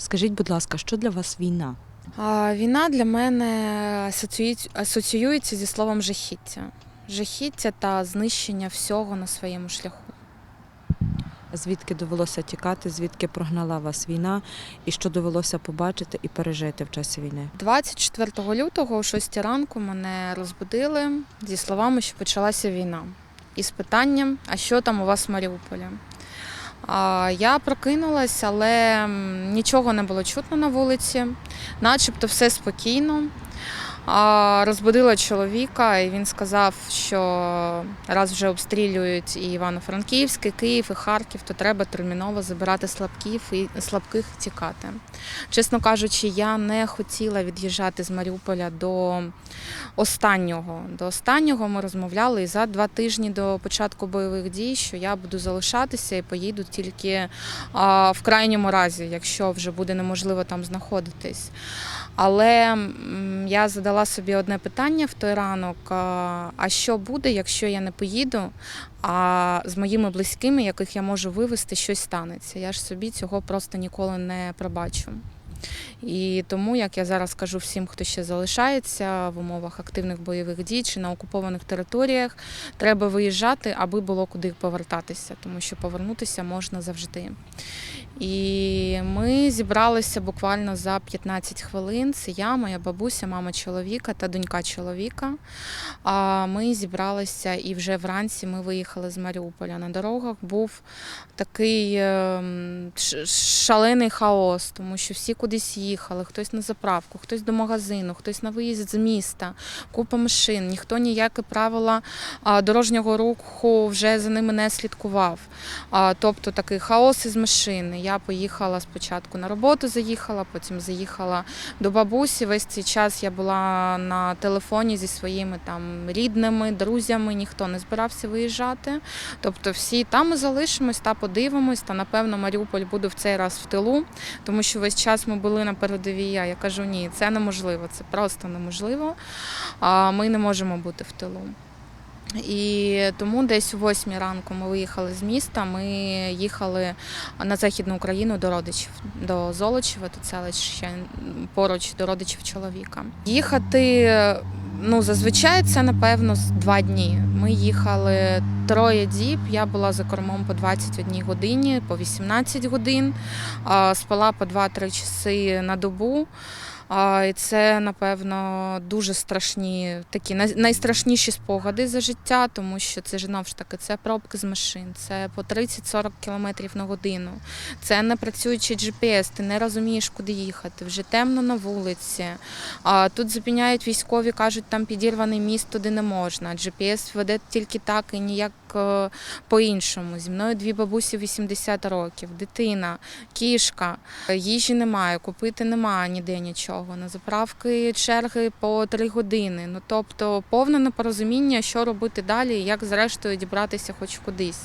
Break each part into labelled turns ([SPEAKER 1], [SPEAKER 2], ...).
[SPEAKER 1] Скажіть, будь ласка, що для вас війна?
[SPEAKER 2] А, Війна для мене асоціюється зі словом жахіття. Жахіття та знищення всього на своєму шляху.
[SPEAKER 1] Звідки довелося тікати, звідки прогнала вас війна, і що довелося побачити і пережити в часі війни?
[SPEAKER 2] 24 лютого о 6 ранку мене розбудили зі словами, що почалася війна. І з питанням, а що там у вас в Маріуполі? Я прокинулась, але нічого не було чутно на вулиці, начебто все спокійно. Розбудила чоловіка, і він сказав, що раз вже обстрілюють і Івано-Франківськ, і Київ, і Харків, то треба терміново забирати слабків і слабких тікати. Чесно кажучи, я не хотіла від'їжджати з Маріуполя до останнього. До останнього ми розмовляли і за два тижні до початку бойових дій, що я буду залишатися і поїду тільки в крайньому разі, якщо вже буде неможливо там знаходитись. Але я задала собі одне питання в той ранок: а що буде, якщо я не поїду, а з моїми близькими, яких я можу вивезти, щось станеться. Я ж собі цього просто ніколи не пробачу. І тому, як я зараз кажу всім, хто ще залишається в умовах активних бойових дій чи на окупованих територіях, треба виїжджати, аби було куди повертатися, тому що повернутися можна завжди. І ми зібралися буквально за 15 хвилин. Це я, моя бабуся, мама чоловіка та донька чоловіка. А ми зібралися і вже вранці ми виїхали з Маріуполя. На дорогах був такий ем, шалений хаос, тому що всі кудись їхали, хтось на заправку, хтось до магазину, хтось на виїзд з міста, купа машин. Ніхто ніякі правила дорожнього руху вже за ними не слідкував. Тобто такий хаос із машини. Я поїхала спочатку на роботу, заїхала, потім заїхала до бабусі. Весь цей час я була на телефоні зі своїми там рідними, друзями, ніхто не збирався виїжджати. Тобто всі там ми залишимось та подивимось, та напевно Маріуполь буде в цей раз в тилу, тому що весь час ми були на передовій. Я кажу, ні, це неможливо, це просто неможливо. А Ми не можемо бути в тилу. І тому десь о 8 ранку ми виїхали з міста. Ми їхали на західну Україну до родичів, до Золочева, тут селище поруч до родичів чоловіка. Їхати, ну зазвичай це напевно два дні. Ми їхали троє діб. Я була за кормом по 21 годині, по 18 годин, спала по 2-3 часи на добу. І це, напевно, дуже страшні, такі най- найстрашніші спогади за життя, тому що це знову ж таки це пробки з машин, це по 30-40 км на годину. Це не працюючий GPS, ти не розумієш, куди їхати. Вже темно на вулиці. Тут зупиняють військові, кажуть, там підірваний міст, туди не можна. GPS веде тільки так і ніяк е, по-іншому. Зі мною дві бабусі 80 років, дитина, кішка. Їжі немає, купити немає ніде нічого. На заправки черги по три години. Ну тобто повне непорозуміння, що робити далі, як зрештою дібратися хоч кудись.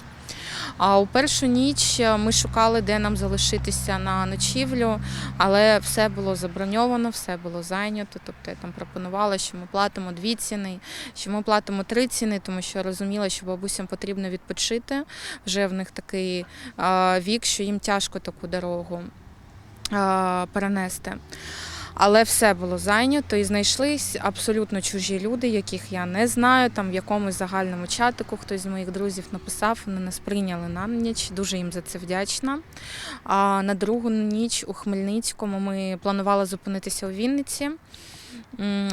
[SPEAKER 2] А у першу ніч ми шукали, де нам залишитися на ночівлю, але все було заброньовано, все було зайнято. Тобто я там пропонувала, що ми платимо дві ціни, що ми платимо три ціни, тому що розуміла, що бабусям потрібно відпочити. Вже в них такий вік, що їм тяжко таку дорогу перенести. Але все було зайнято і знайшлись абсолютно чужі люди, яких я не знаю. Там в якомусь загальному чатику хтось з моїх друзів написав, вони нас прийняли на ніч. Дуже їм за це вдячна. А на другу ніч у Хмельницькому ми планували зупинитися у Вінниці.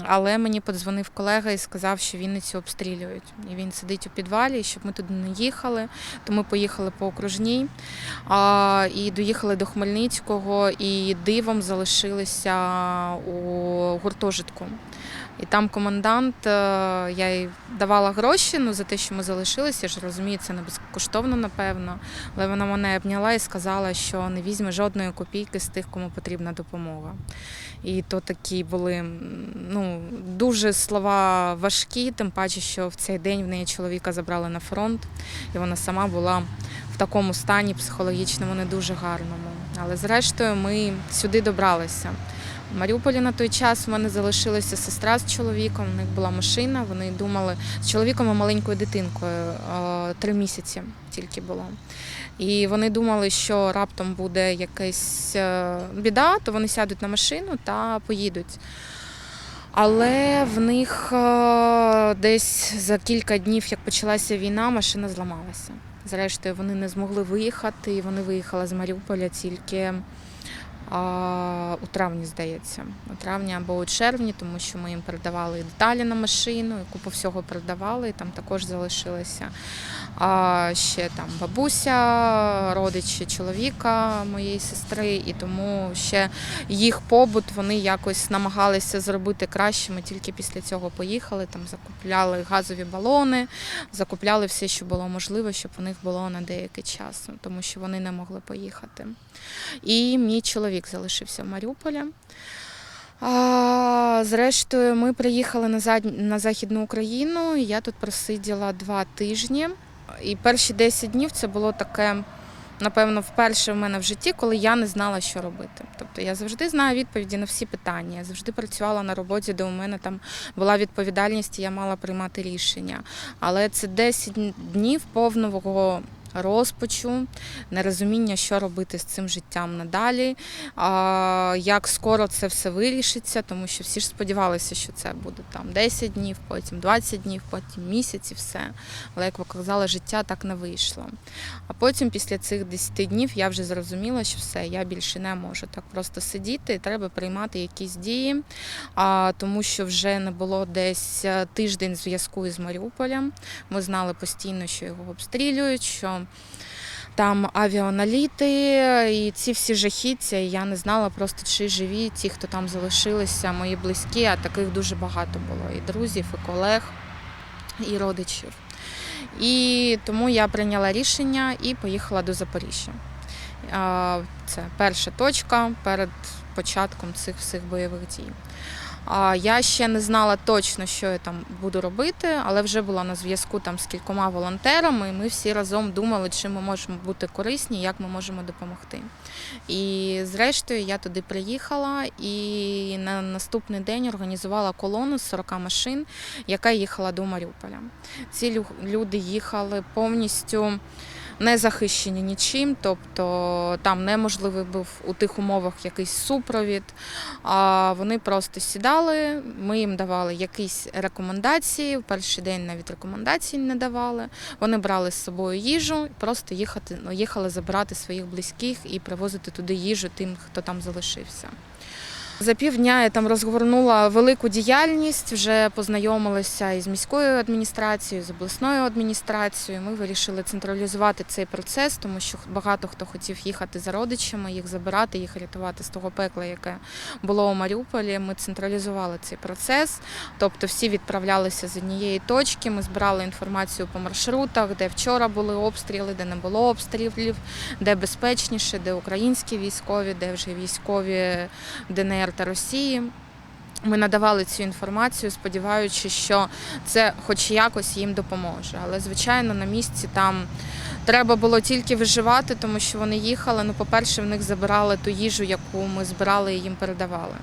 [SPEAKER 2] Але мені подзвонив колега і сказав, що Вінницю обстрілюють. І він сидить у підвалі, щоб ми туди не їхали. То ми поїхали по окружній а, і доїхали до Хмельницького, і дивом залишилися у гуртожитку. І там комендант, е, я їй давала гроші ну, за те, що ми залишилися. Я ж розумію, це не безкоштовно, напевно. Але вона мене обняла і сказала, що не візьме жодної копійки з тих, кому потрібна допомога. І то такі були ну, дуже слова важкі, тим паче, що в цей день в неї чоловіка забрали на фронт, і вона сама була в такому стані психологічному не дуже гарному. Але зрештою ми сюди добралися. В Маріуполі на той час в мене залишилася сестра з чоловіком. У них була машина. Вони думали з чоловіком і маленькою дитинкою е, три місяці тільки було. І вони думали, що раптом буде якась е, біда, то вони сядуть на машину та поїдуть. Але в них е, десь за кілька днів, як почалася війна, машина зламалася. Зрештою, вони не змогли виїхати, і вони виїхали з Маріуполя тільки у травні, здається. У травні або у червні, тому що ми їм передавали і деталі на машину, і купу всього передавали, і там також залишилося. А ще там бабуся, родичі чоловіка моєї сестри, і тому ще їх побут вони якось намагалися зробити краще. Ми тільки після цього поїхали, там закупляли газові балони, закупляли все, що було можливо, щоб у них було на деякий час, тому що вони не могли поїхати. І мій чоловік залишився в Маріуполі. А, зрештою, ми приїхали на, зад... на Західну Україну. і Я тут просиділа два тижні. І перші 10 днів це було таке, напевно, вперше в мене в житті, коли я не знала, що робити. Тобто я завжди знаю відповіді на всі питання. Я завжди працювала на роботі, де у мене там була відповідальність, і я мала приймати рішення. Але це 10 днів повного розпачу, нерозуміння, що робити з цим життям надалі, як скоро це все вирішиться, тому що всі ж сподівалися, що це буде там 10 днів, потім 20 днів, потім місяць і все. Але як показала, життя так не вийшло. А потім, після цих 10 днів, я вже зрозуміла, що все, я більше не можу так просто сидіти, треба приймати якісь дії, тому що вже не було десь е, тиждень зв'язку із Маріуполем. Ми знали постійно, що його обстрілюють. що там авіаналіти і ці всі жахіття. І я не знала просто, чи живі ті, хто там залишилися, мої близькі, а таких дуже багато було. І друзів, і колег, і родичів. І тому я прийняла рішення і поїхала до Запоріжжя. Це перша точка перед початком цих всіх бойових дій. Я ще не знала точно, що я там буду робити, але вже була на зв'язку там з кількома волонтерами, і ми всі разом думали, чим ми можемо бути корисні, як ми можемо допомогти. І зрештою я туди приїхала і на наступний день організувала колону з 40 машин, яка їхала до Маріуполя. Ці лю- люди їхали повністю не захищені нічим, тобто там неможливий був у тих умовах якийсь супровід. А вони просто сідали, ми їм давали якісь рекомендації. В перший день навіть рекомендацій не давали. Вони брали з собою їжу, просто їхати, ну, їхали забирати своїх близьких і привозити туди їжу тим, хто там залишився. За півдня я там розгорнула велику діяльність, вже познайомилася із міською адміністрацією, з обласною адміністрацією. Ми вирішили централізувати цей процес, тому що багато хто хотів їхати за родичами, їх забирати, їх рятувати з того пекла, яке було у Маріуполі. Ми централізували цей процес, тобто всі відправлялися з однієї точки. Ми збирали інформацію по маршрутах, де вчора були обстріли, де не було обстрілів, де безпечніше, де українські військові, де вже військові ДНР та Росії. Ми надавали цю інформацію, сподіваючись, що це хоч якось їм допоможе. Але, звичайно, на місці там треба було тільки виживати, тому що вони їхали. Ну, по-перше, в них забирали ту їжу, яку ми збирали і їм передавали.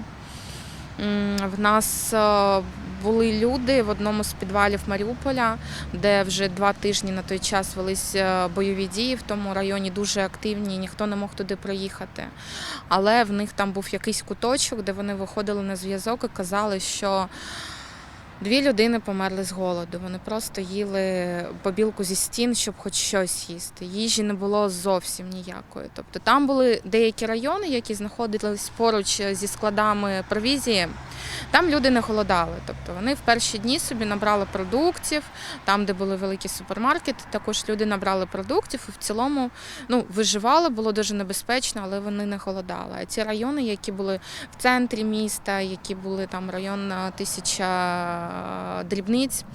[SPEAKER 2] В нас е, були люди в одному з підвалів Маріуполя, де вже два тижні на той час велись е, бойові дії в тому районі, дуже активні, ніхто не мог туди проїхати. Але в них там був якийсь куточок, де вони виходили на зв'язок і казали, що дві людини померли з голоду. Вони просто їли побілку зі стін, щоб хоч щось їсти. Їжі не було зовсім ніякої. Тобто там були деякі райони, які знаходились поруч зі складами провізії. Там люди не голодали. Тобто вони в перші дні собі набрали продуктів, там, де були великі супермаркети, також люди набрали продуктів і в цілому ну, виживали, було дуже небезпечно, але вони не голодали. А ці райони, які були в центрі міста, які були там район тисяча дрібниць,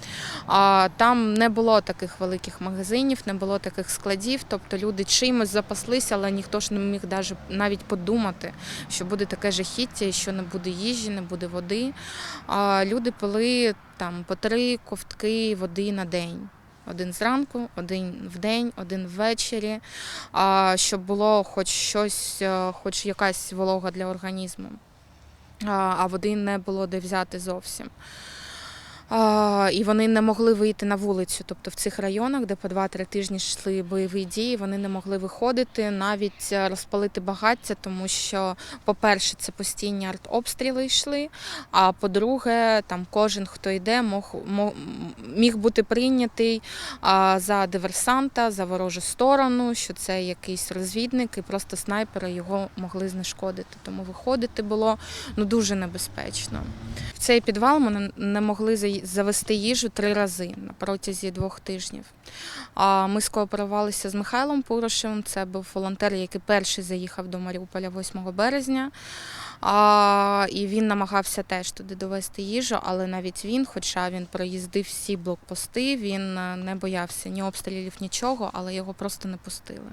[SPEAKER 2] там не було таких великих магазинів, не було таких складів. Тобто люди чимось запаслися, але ніхто ж не міг навіть подумати, що буде таке жахіття, що не буде їжі, не буде води. Люди пили там по три ковтки води на день. Один зранку, один вдень, один ввечері, щоб було хоч щось, е, хоч якась волога для організму. а води не було де взяти зовсім. І вони не могли вийти на вулицю. Тобто в цих районах, де по 2-3 тижні йшли бойові дії, вони не могли виходити, навіть е, розпалити багаття, тому що, по-перше, це постійні артобстріли йшли. А по-друге, там кожен, хто йде, мог, мо- міг бути прийнятий за диверсанта, за ворожу сторону, що це якийсь розвідник, і просто снайпери його могли знешкодити. Тому виходити було ну дуже небезпечно. В цей підвал ми не- могли заї- завести їжу три рази на протязі двох тижнів. А Ми скооперувалися з Михайлом Пурошевим. Це був волонтер, який перший заїхав до Маріуполя 8 березня. А, і він намагався теж туди довести їжу, але навіть він, хоча він проїздив всі блокпости, він е, не боявся ні обстрілів, нічого, але його просто не пустили.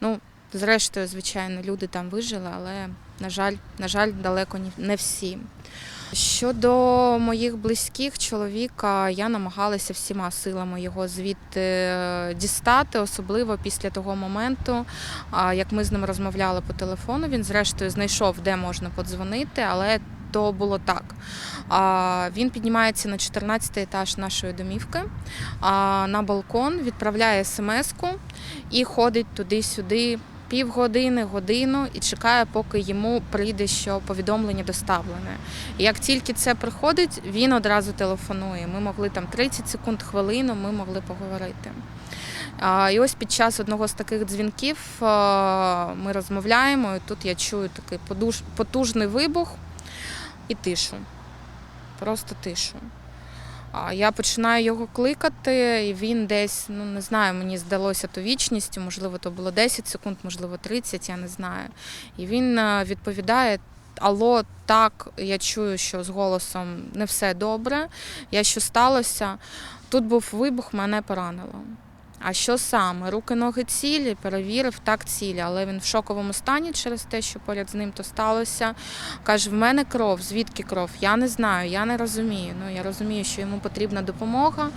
[SPEAKER 2] Ну, зрештою, звичайно, люди там вижили, але, на жаль, на жаль, далеко не всі. Щодо моїх близьких чоловіка, я намагалася всіма силами його звідти е, дістати, особливо після того моменту, як ми з ним розмовляли по телефону. Він, зрештою, знайшов, де можна подзвонити, але то було так. Він піднімається на 14 етаж нашої домівки на балкон, відправляє смс-ку і ходить туди-сюди. Півгодини, годину і чекає, поки йому прийде, що повідомлення доставлене. І як тільки це приходить, він одразу телефонує. Ми могли там 30 секунд, хвилину, ми могли поговорити. І ось під час одного з таких дзвінків ми розмовляємо, і тут я чую такий потужний вибух і тишу. Просто тишу. А Я починаю його кликати, і він десь, ну не знаю, мені здалося то вічністю, можливо, то було 10 секунд, можливо, 30, я не знаю. І він е, відповідає: Алло, так, я чую, що з голосом не все добре. Я що сталося? Тут був вибух, мене поранило. А що саме? Руки, ноги цілі, перевірив, так цілі, але він в шоковому стані через те, що поряд з ним то сталося. Каже, в мене кров, звідки кров? Я не знаю, я не розумію. Ну я розумію, що йому потрібна допомога.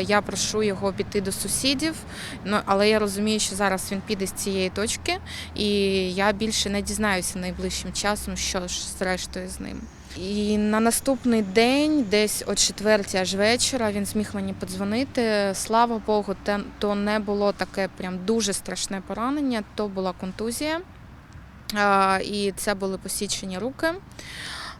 [SPEAKER 2] Я прошу його піти до сусідів. Ну але я розумію, що зараз він піде з цієї точки, і я більше не дізнаюся найближчим часом, що ж зрештою з ним. І на наступний день, десь о четвертій аж вечора, він зміг мені подзвонити. Слава Богу, то не було таке прям дуже страшне поранення, то була контузія. І це були посічені руки.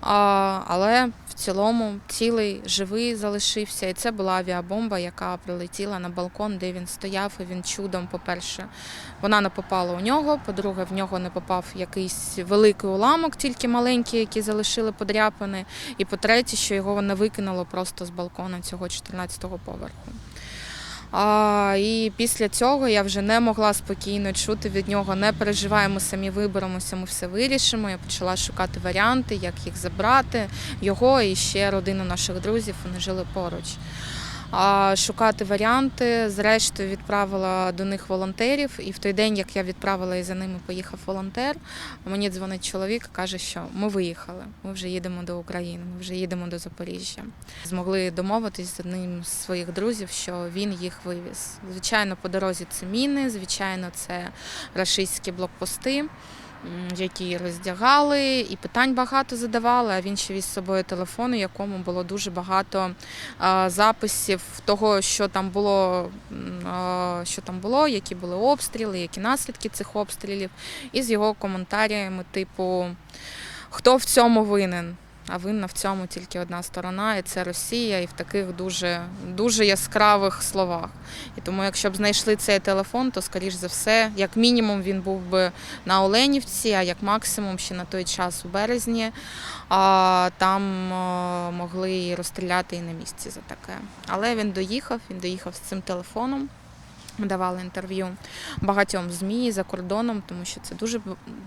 [SPEAKER 2] Але цілому цілий живий залишився. І це була авіабомба, яка прилетіла на балкон, де він стояв. І він чудом, по-перше, вона не попала у нього. По-друге, в нього не попав якийсь великий уламок, тільки маленький, які залишили подряпини. І по-третє, що його не викинуло просто з балкона цього 14-го поверху. І після цього я вже не могла спокійно чути від нього. Не переживаємо, самі виберемося, ми все вирішимо. Я почала шукати варіанти, як їх забрати. Його і ще родину наших друзів. Вони жили поруч. Шукати варіанти. Зрештою, відправила до них волонтерів. І в той день, як я відправила і за ними поїхав волонтер, мені дзвонить чоловік, каже, що ми виїхали. Ми вже їдемо до України, ми вже їдемо до Запоріжжя. Змогли домовитись з одним з своїх друзів, що він їх вивіз. Звичайно, по дорозі це міни, звичайно, це рашистські блокпости. Які роздягали, і питань багато задавали. А він ще віз з собою телефон, у якому було дуже багато записів того, що там було, що там було, які були обстріли, які наслідки цих обстрілів, і з його коментарями, типу, хто в цьому винен? А винна в цьому тільки одна сторона, і це Росія, і в таких дуже, дуже яскравих словах. І тому, якщо б знайшли цей телефон, то скоріш за все, як мінімум, він був би на Оленівці, а як максимум ще на той час у березні. А там могли і розстріляти і на місці за таке. Але він доїхав, він доїхав з цим телефоном. Давали інтерв'ю багатьом ЗМІ за кордоном, тому що це дуже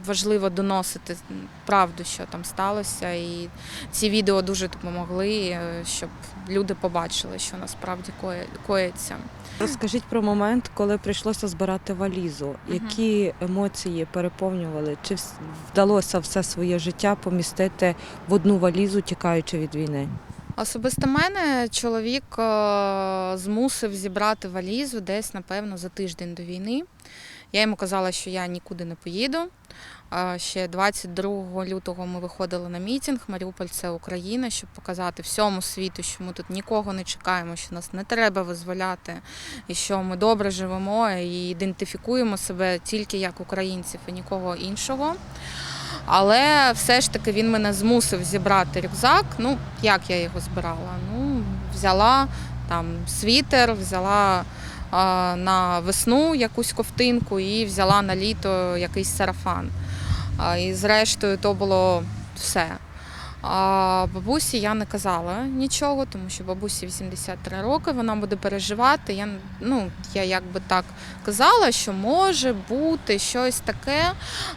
[SPEAKER 2] важливо доносити правду, що там сталося. І ці відео дуже допомогли, е, щоб люди побачили, що насправді коїться.
[SPEAKER 1] Розкажіть про момент, коли прийшлося збирати валізу. Які емоції переповнювали? Чи вдалося все своє життя помістити в одну валізу, тікаючи від війни?
[SPEAKER 2] Особисто мене чоловік е, змусив зібрати валізу десь, напевно, за тиждень до війни. Я йому казала, що я нікуди не поїду. Ще 22 лютого ми виходили на мітинг. Маріуполь це Україна, щоб показати всьому світу, що ми тут нікого не чекаємо, що нас не треба визволяти, і що ми добре живемо і ідентифікуємо себе тільки як українців і нікого іншого. Але все ж таки він мене змусив зібрати рюкзак. Ну, як я його збирала? Ну, взяла там світер, взяла а, на весну якусь ковтинку і взяла на літо якийсь сарафан. А, і зрештою то було все. А бабусі я не казала нічого, тому що бабусі 83 роки, вона буде переживати. Я, ну, я якби так казала, що може бути щось таке,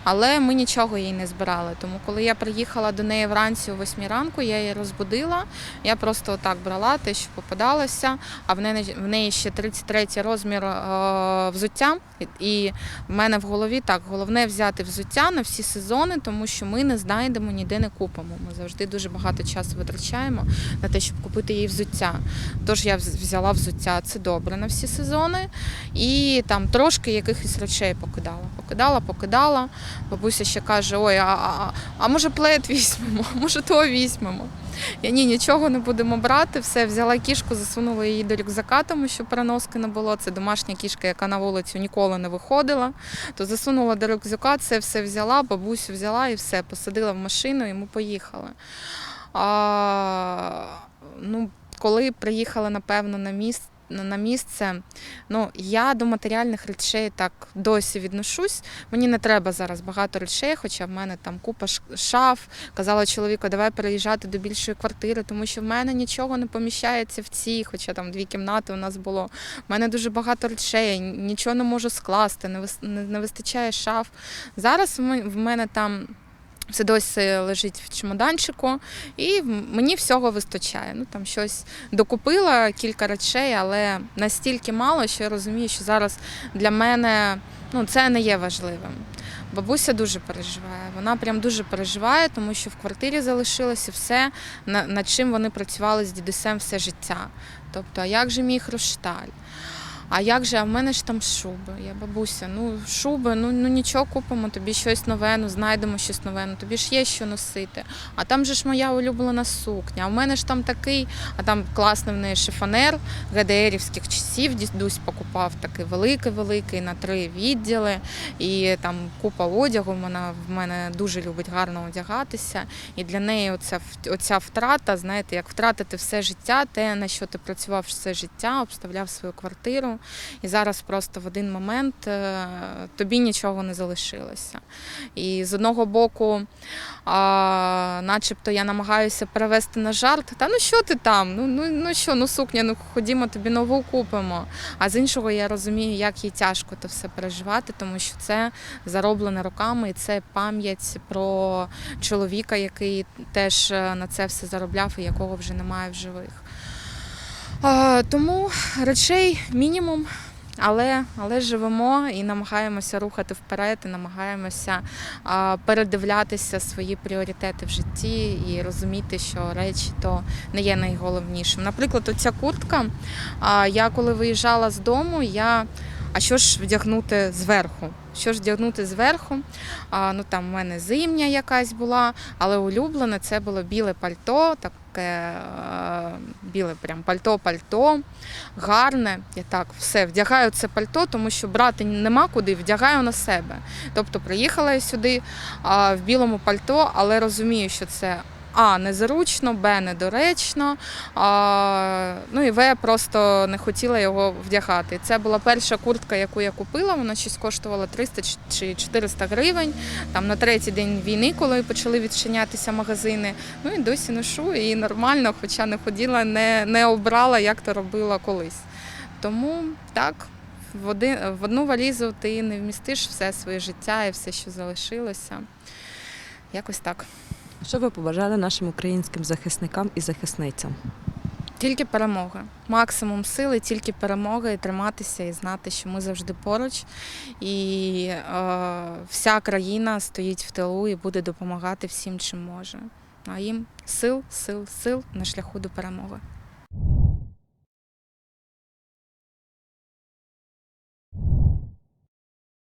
[SPEAKER 2] але ми нічого їй не збирали. Тому коли я приїхала до неї вранці о 8 ранку, я її розбудила. Я просто так брала те, що попадалося, а в неї, в неї ще 33 розмір е, взуття. І- в мене в голові так, головне взяти взуття на всі сезони, тому що ми не знайдемо ніде не купимо. Ми завжди дуже багато часу витрачаємо на те, щоб купити їй взуття. Тож я взяла взуття, це добре на всі сезони. І там трошки якихось речей покидала. Покидала, покидала. Бабуся ще каже: ой, а, а, а може плед візьмемо, може то візьмемо. Я ні, нічого не будемо брати. Все, взяла кішку, засунула її до рюкзака, тому що переноски не було. Це домашня кішка, яка на вулицю ніколи не виходила. То засунула до рюкзака, це все взяла, бабусю взяла і все, посадила в машину, і ми поїхали. А, ну, коли приїхали, напевно, на місце. На місце, ну я до матеріальних речей так досі відношусь. Мені не треба зараз багато речей, хоча в мене там купа шаф. Казала чоловіку, давай переїжджати до більшої квартири, тому що в мене нічого не поміщається в цій, хоча там дві кімнати у нас було. У мене дуже багато речей, нічого не можу скласти, не вистачає шаф. Зараз в мене там. Все досі лежить в чемоданчику, і мені всього вистачає. Ну там щось докупила кілька речей, але настільки мало, що я розумію, що зараз для мене ну, це не є важливим. Бабуся дуже переживає. Вона прям дуже переживає, тому що в квартирі залишилося все, над чим вони працювали з дідусем все життя. Тобто, а як же мій хрусталь? А як же, а в мене ж там шуби. Я бабуся, ну шуби, ну, ну нічого купимо, тобі щось нове, ну знайдемо щось нове, ну тобі ж є що носити. А там же ж моя улюблена сукня. А в мене ж там такий, а там класний в неї шифонер ГДРівських часів дідусь покупав такий великий-великий на три відділи. І там купа одягу. Вона в мене дуже любить гарно одягатися. І для неї оця, оця втрата, знаєте, як втратити все життя, те, на що ти працював все життя, обставляв свою квартиру. І зараз просто в один момент е, тобі нічого не залишилося. І з одного боку, а, начебто я намагаюся перевести на жарт. Та ну що ти там? Ну, ну, ну що, ну сукня, ну ходімо, тобі нову купимо. А з іншого я розумію, як їй тяжко то все переживати, тому що це зароблене роками, і це пам'ять про чоловіка, який теж е, на це все заробляв і якого вже немає в живих. Тому речей мінімум. Але, але живемо і намагаємося рухати вперед, і намагаємося передивлятися свої пріоритети в житті і розуміти, що речі то не є найголовнішим. Наприклад, оця куртка. Я коли виїжджала з дому, я а що ж вдягнути зверху? Що ж вдягнути зверху? А, ну там в мене зимня якась була, але улюблене це було біле пальто, таке е, біле прям пальто-пальто, гарне. Я так все вдягаю це пальто, тому що брати нема куди, вдягаю на себе. Тобто приїхала я сюди а, в білому пальто, але розумію, що це. А, незручно, Б, недоречно. А, ну і В, просто не хотіла його вдягати. Це була перша куртка, яку я купила. Вона щось коштувала 300 чи 400 гривень. Там на третій день війни, коли почали відчинятися магазини. Ну і досі ношу і нормально, хоча не ходила, не, не обрала, як то робила колись. Тому так, в, один, в одну валізу ти не вмістиш все своє життя і все, що залишилося. Якось так.
[SPEAKER 1] Що ви побажали нашим українським захисникам і захисницям?
[SPEAKER 2] Тільки перемога. Максимум сили, тільки перемога і триматися і знати, що ми завжди поруч. І е, вся країна стоїть в тилу і буде допомагати всім, чим може. А їм сил, сил, сил на шляху до перемоги.